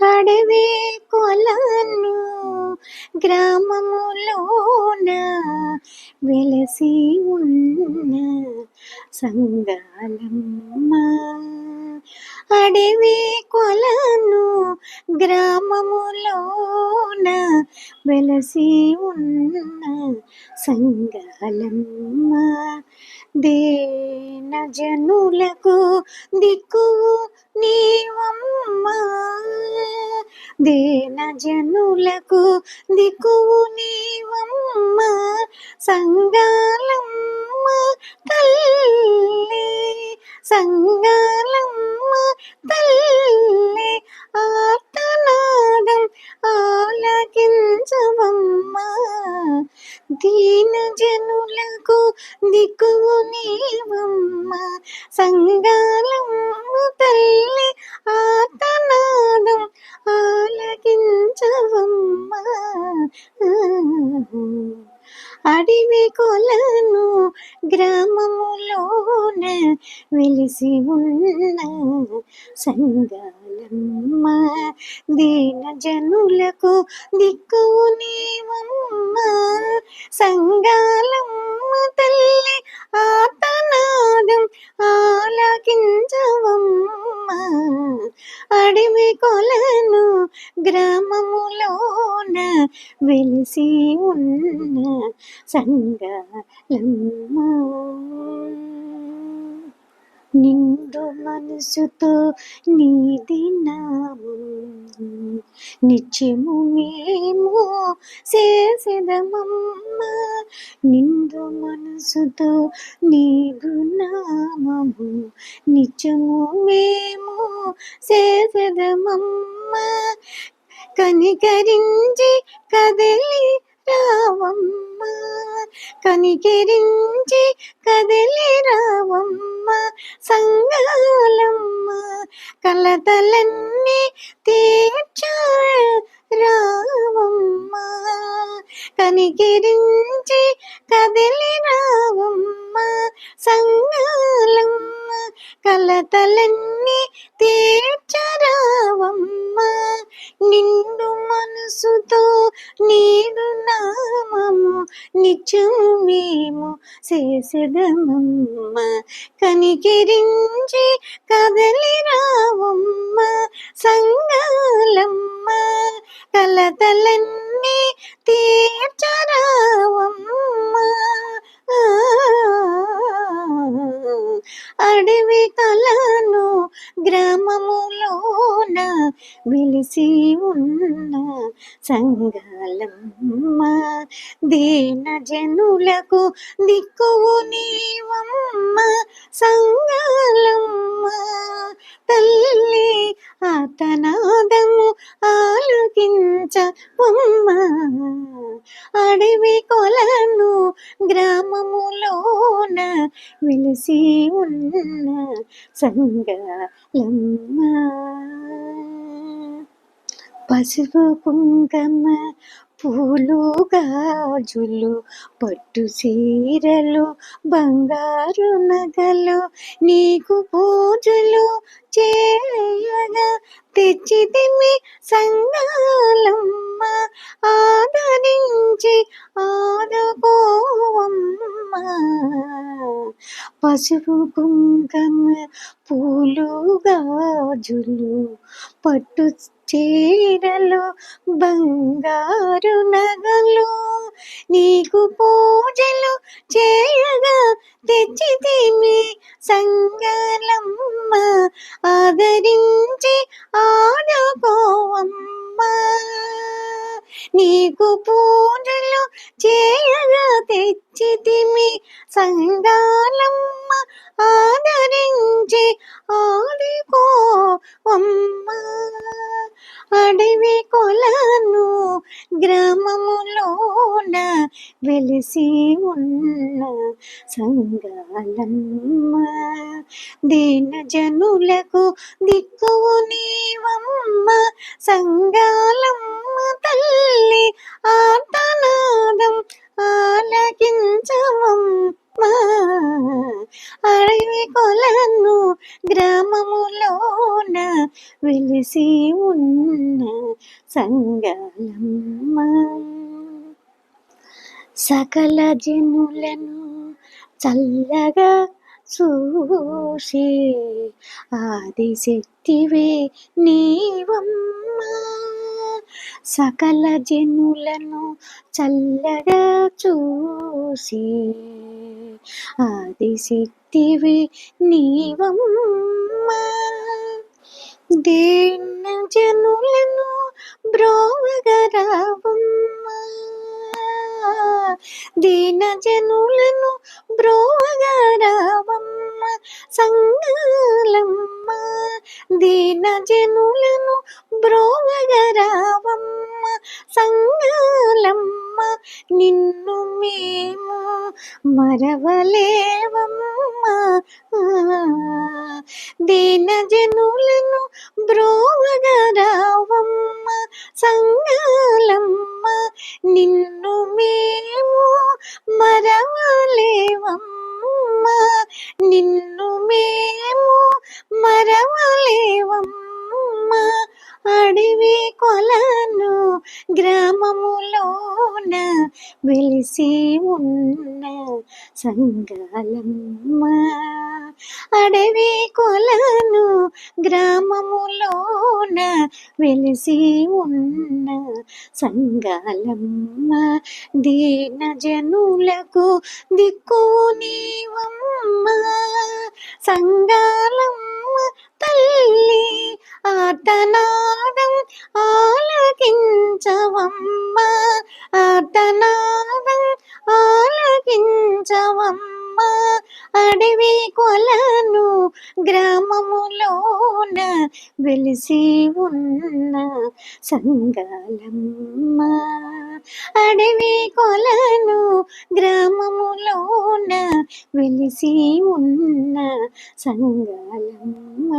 అడవి కొలను గ్రామములోన వెలసి ఉన్న సంగాలమ్మ అడవి కొలను గ్రామములోన వెలసి ఉన్న సంగాలమ్మ. దేన జనులకు దిక్కువు నీవమ్మ. దేన జనులకు దిక్కువు నీవమ్మ. సంగాలమ్మ తల్లి సంగాలమ్మ తల్లి ఆర్తనాదం ఆలకించవమ్మ. దీన జనులకు దిక్కువు నీవమ్మ. సంగా గ్రామములోన వెలిసి ఉన్న సంగాలమ్మ దీన జనులకు దిక్కువు నీవమ్మ. సంగాలమ్మ తల్లి ఆతనాదం ఆలకించవమ్మ. అడవి కొలను గ్రామములోన వెలిసి ఉన్న సంగాలమ్మ నిండు మనసుతో నీది నాము నిత్యము మేము చేసేదమమ్మ నిండు మనసుతో నీదు నామము నిత్యము మేము చేసేదమమ్మ కనికరించి కదిలి రావమ్మ. కనికెరించి కదిలి రావమ్మ. సంగాలమ్మ కలతలన్నీ తీర్చ రావమ్మ. కనికెరి మేము చేసేదమమ్మ కనికిరించి కదలిరా కలిసి ఉన్న సంగాలమ్మ దీన జనులకు దిక్కువు నీవమ్మ సంగాలమ్మ తల్లి ఆతనాదము ఆలకించవమ్మ అడవి కొలను గ్రామములోన వెలిసి ఉన్న సంగాలమ్మ పసుపు కుంకమ పూలు గాజులు పట్టు చీరలు బంగారు నగలు నీకు పూజలు చేయగా తెచ్చితిమి సంగాలమ్మ ఆదరించి ఆదుకోవమ్మ. పసుపు కుంకమ పూలు గాజులు పట్టు చీరలు బంగారు నగలు నీకు పూజలు చేయగా తెచ్చితిమి సంగలమ్మ ఆదరించి ఆడుకోవమ్మ. నీకు పూజలు చేయగా తెచ్చితిమి. సంగాలమ్మ ఆదరించి ఆడుకోవమ్మ అడవి కొలను గ్రామములోన వెలిసి ఉన్న సంగాలమ్మ దీన జనులకు దిక్కువు నీవమ్మ. సంగాలమ్మ వెలిసి ఉన్న సంగలమ్మ. సకల జనులను చల్లగా చూసి ఆదిశక్తివే నీవమ్మ. సకల జనులను చల్లగా చూసి ఆదిశక్తివే నీవమ్మ. దీన జనులను బ్రోవగరావమ్మ దీన జనులను బ్రోవగరావమ్మ సంగాలమ్మ దీన జనులను బ్రోవగరావమ్మ సంగాలమ్మ నిన్ను మేము మరవలేవమ్మ. దీన జనులను బ్రోవగరావమ్మ సంగాలమ్మ నిన్ను మేము మరవలేవమ్మ నిన్ను మేము మరవలేవమ్మ అడవి కొలను గ్రామములోన వెలిసి ఉన్న సంగాలమ్మ. అడవి కొలను గ్రామములోన వెలిసి ఉన్న సంగాలమ్మ. దీన జనులకు దిక్కు నీవమ్మ. సంగాలమ్మ తల్లి ఆటనాదం ఆలకించవమ్మ ఆటనాదం ఆలకించవమ్మ అడవి కొలను గ్రామ గ్రామములోన వెలిసి ఉన్న సంగాలమ్మ. అడవి కొలను గ్రామములోన వెలిసి ఉన్న సంగాలమ్మ.